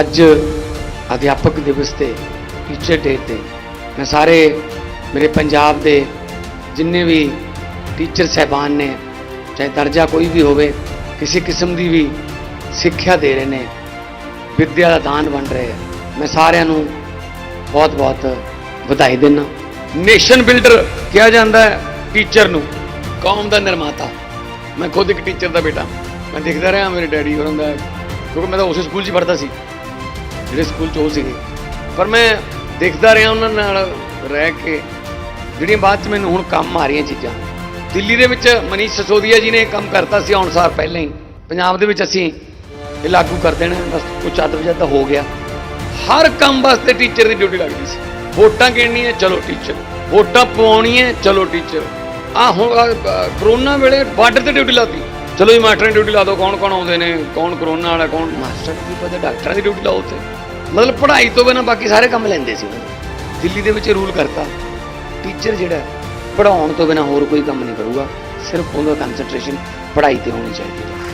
ਅੱਜ ਅਧਿਆਪਕ ਦਿਵਸ ਤੇ ਟੀਚਰ ਡੇ ਤੇ, ਮੈਂ ਸਾਰੇ ਮੇਰੇ ਪੰਜਾਬ ਦੇ ਜਿੰਨੇ ਵੀ ਟੀਚਰ ਸਹਿਬਾਨ ਨੇ, ਚਾਹੇ ਦਰਜਾ ਕੋਈ ਵੀ ਹੋਵੇ, ਕਿਸੇ ਕਿਸਮ ਦੀ ਵੀ ਸਿੱਖਿਆ ਦੇ ਰਹੇ ਨੇ, ਵਿੱਦਿਆ ਦਾ ਦਾਨ ਬਣ ਰਹੇ ਮੈਂ ਸਾਰਿਆਂ ਨੂੰ ਬਹੁਤ ਬਹੁਤ ਵਧਾਈ ਦਿੰਦਾ ਨੇਸ਼ਨ ਬਿਲਡਰ ਕਿਹਾ ਜਾਂਦਾ ਹੈ ਟੀਚਰ ਨੂੰ, ਕੌਮ ਦਾ ਨਿਰਮਾਤਾ। ਮੈਂ ਖੁਦ ਇੱਕ ਟੀਚਰ ਦਾ ਬੇਟਾ। ਮੈਂ ਦੇਖਦਾ ਰਿਹਾ, ਮੇਰੇ ਡੈਡੀ ਹੋਰਾਂ ਦਾ, ਕਿਉਂਕਿ ਮੈਂ ਤਾਂ ਉਸੇ ਸਕੂਲ 'ਚ ਪੜ੍ਹਦਾ ਸੀ। ਜਿਹੜੇ ਸਕੂਲ 'ਚ ਉਹ ਸੀਗੇ। ਪਰ ਮੈਂ ਦੇਖਦਾ ਰਿਹਾ ਉਹਨਾਂ ਨਾਲ ਰਹਿ ਕੇ ਜਿਹੜੀਆਂ ਬਾਅਦ 'ਚ ਮੈਨੂੰ ਹੁਣ ਕੰਮ ਆ ਰਹੀਆਂ ਚੀਜ਼ਾਂ। ਦਿੱਲੀ ਦੇ ਵਿੱਚ ਮਨੀਸ਼ ਸਸੋਦੀਆ ਜੀ ਨੇ ਕੰਮ ਕਰਤਾ ਸੀ ਆਉਣ ਸਾਰ ਪਹਿਲਾਂ ਹੀ। ਪੰਜਾਬ ਦੇ ਵਿੱਚ ਅਸੀਂ ਇਹ ਲਾਗੂ ਕਰ ਦੇਣਾ ਬਸ ਕੁਝ ਅੱਧ ਵਜੇ ਤਾਂ ਹੋ ਗਿਆ। ਹਰ ਕੰਮ ਵਾਸਤੇ ਟੀਚਰ ਦੀ ਡਿਊਟੀ ਲੱਗਦੀ ਸੀ। ਵੋਟਾਂ ਗਿਣਨੀਆਂ ਚਲੋ ਟੀਚਰ। ਵੋਟਾਂ ਪਵਾਉਣੀਆਂ ਚਲੋ ਟੀਚਰ। ਆ ਹੁਣ ਆਹ, ਕਰੋਨਾ ਵੇਲੇ ਬਾਰਡਰ ਤੇ ਡਿਊਟੀ ਲਾਤੀ ਚਲੋ ਜੀ, ਮਾਸਟਰਾਂ ਦੀ ਡਿਊਟੀ ਲਾ ਦਿਓ, ਕੌਣ ਕੌਣ ਆਉਂਦੇ ਨੇ, ਕੌਣ ਕਰੋਨਾ ਵਾਲਾ, ਕੌਣ ਮਾਸਟਰ ਦੀ ਪਤਾ, ਡਾਕਟਰਾਂ ਦੀ ਡਿਊਟੀ ਲਾਓ ਉੱਥੇ। ਮਤਲਬ ਪੜ੍ਹਾਈ ਤੋਂ ਬਿਨਾਂ ਬਾਕੀ ਸਾਰੇ ਕੰਮ ਲੈਂਦੇ ਸੀ ਉਹਨਾਂ ਦਿੱਲੀ ਦੇ ਵਿੱਚ ਰੂਲ ਕਰਤਾ। ਟੀਚਰ ਜਿਹੜਾ ਪੜਾਉਣ ਤੋਂ ਬਿਨਾਂ ਹੋਰ ਕੋਈ ਕੰਮ ਨਹੀਂ ਕਰੂਗਾ। ਸਿਰਫ ਉਹਦਾ ਕਨਸੈਂਟਰੇਸ਼ਨ ਪੜ੍ਹਾਈ ਤੇ ਹੋਣੀ ਚਾਹੀਦੀ ਹੈ।